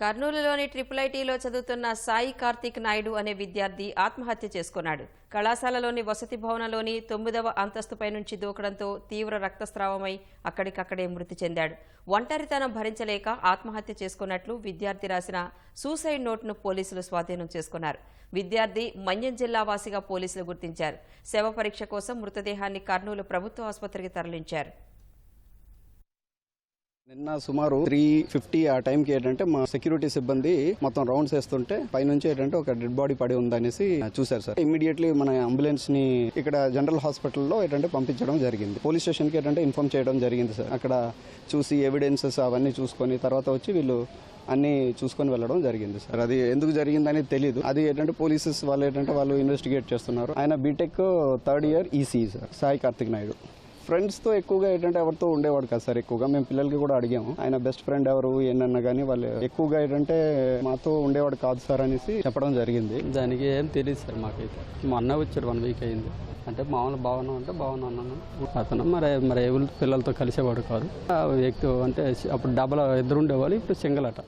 కర్నూలులోని triple ఐటీలో చదువుతున్న సాయి కార్తీక్ నాయుడు అనే విద్యార్థి ఆత్మహత్య చేసుకున్నాడు. కళాశాలలోని వసతి భవనంలోని తొమ్మిదవ అంతస్తుపై నుంచి దూకడంతో తీవ్ర రక్తస్రావమై అక్కడికక్కడే మృతి చెందాడు. ఒంటరితనం భరించలేక ఆత్మహత్య చేసుకున్నట్లు విద్యార్థి రాసిన సూసైడ్ నోట్ను పోలీసులు స్వాధీనం చేసుకున్నారు. విద్యార్థి మన్యం జిల్లా వాసిగా పోలీసులు గుర్తించారు. శవ పరీక్ష కోసం మృతదేహాన్ని కర్నూలు ప్రభుత్వ ఆసుపత్రికి తరలించారు. నిన్న సుమారు త్రీ ఫిఫ్టీ ఆ టైంకి ఏంటంటే మా సెక్యూరిటీ సిబ్బంది మొత్తం రౌండ్స్ వేస్తుంటే పైనుంచి ఏంటంటే ఒక డెడ్ బాడీ పడి ఉందనేసి చూశారు సార్. ఇమీడియట్లీ మన అంబులెన్స్ని ఇక్కడ జనరల్ హాస్పిటల్లో ఏంటంటే పంపించడం జరిగింది. పోలీస్ స్టేషన్కి ఏంటంటే ఇన్ఫార్మ్ చేయడం జరిగింది సార్. అక్కడ చూసి ఎవిడెన్సెస్ అవన్నీ చూసుకొని తర్వాత వచ్చి వీళ్ళు అన్ని చూసుకొని వెళ్ళడం జరిగింది సార్. అది ఎందుకు జరిగింది అనేది తెలియదు అది ఏంటంటే పోలీసెస్ వాళ్ళు ఏంటంటే వాళ్ళు ఇన్వెస్టిగేట్ చేస్తున్నారు. ఆయన BTech third year EC sir. Sai Karthik Naidu. ఫ్రెండ్స్తో ఎక్కువగా ఏంటంటే ఎవరితో ఉండేవాడు కాదు సార్ ఎక్కువగా. మేము పిల్లలకి కూడా అడిగాము. ఆయన బెస్ట్ ఫ్రెండ్ ఎవరు ఏంటన్నా కానీ వాళ్ళు ఎక్కువగా ఏంటంటే మాతో ఉండేవాడు కాదు సార్ అనేసి చెప్పడం జరిగింది. దానికి ఏం తెలియదు సార్ మాకైతే. మొన్న వచ్చారు వన్ వీక్ అయింది. అంటే మామూలు భావన అంటే బాగున్నా అన్నాను. అతను మరి మరి ఎవరి పిల్లలతో కలిసేవాడు కాదు. ఆ వ్యక్తి అంటే అప్పుడు డబల్ ఇద్దరు ఉండేవాళ్ళు ఇప్పుడు సింగిల్ అట.